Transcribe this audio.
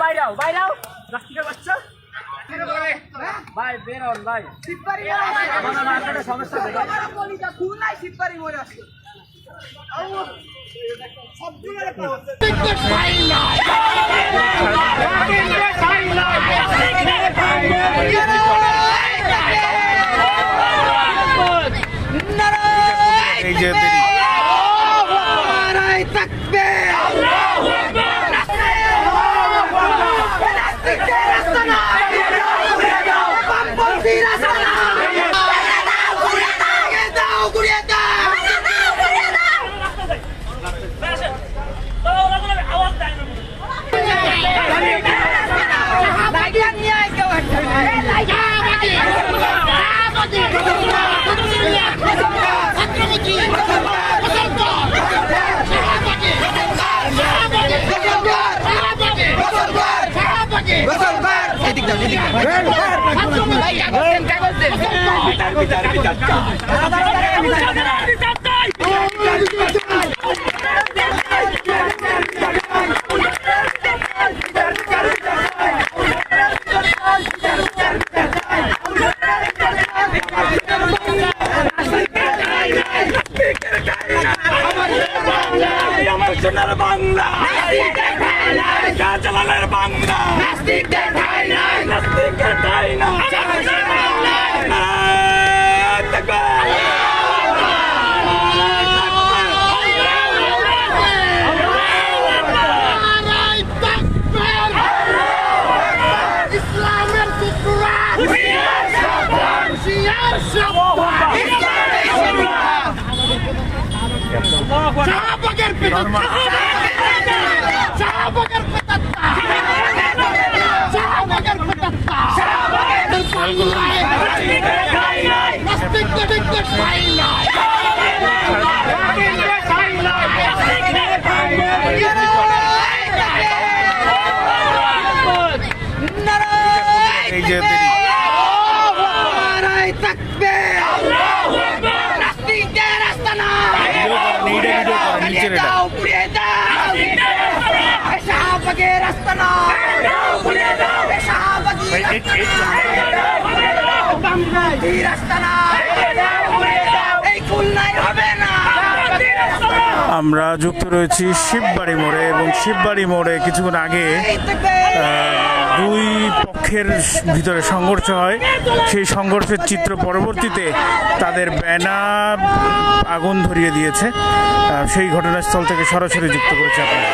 বাইরাও বাইরাও প্লাস্টিকের বাচ্চা ভাই বের হন ভাই সমস্যা এই যে দেরি আমার সোনার বাংলা। চালানের বাংলা নাস্তিকের ঠাই নাই। নাস্তিকের ঠাই ইসলামের কুকুরা হুশিয়ার আমরা যুক্ত রয়েছি শিববাড়ি মোড়ে এবং শিববাড়ি মোড়ে কিছুক্ষণ আগে দুই পক্ষের ভিতরে সংঘর্ষ হয়। সেই সংঘর্ষের চিত্র পরবর্তীতে তাদের ব্যানার আগুন ধরিয়ে দিয়েছে। সেই ঘটনাস্থল থেকে সরাসরি যুক্ত করেছে আপনারা।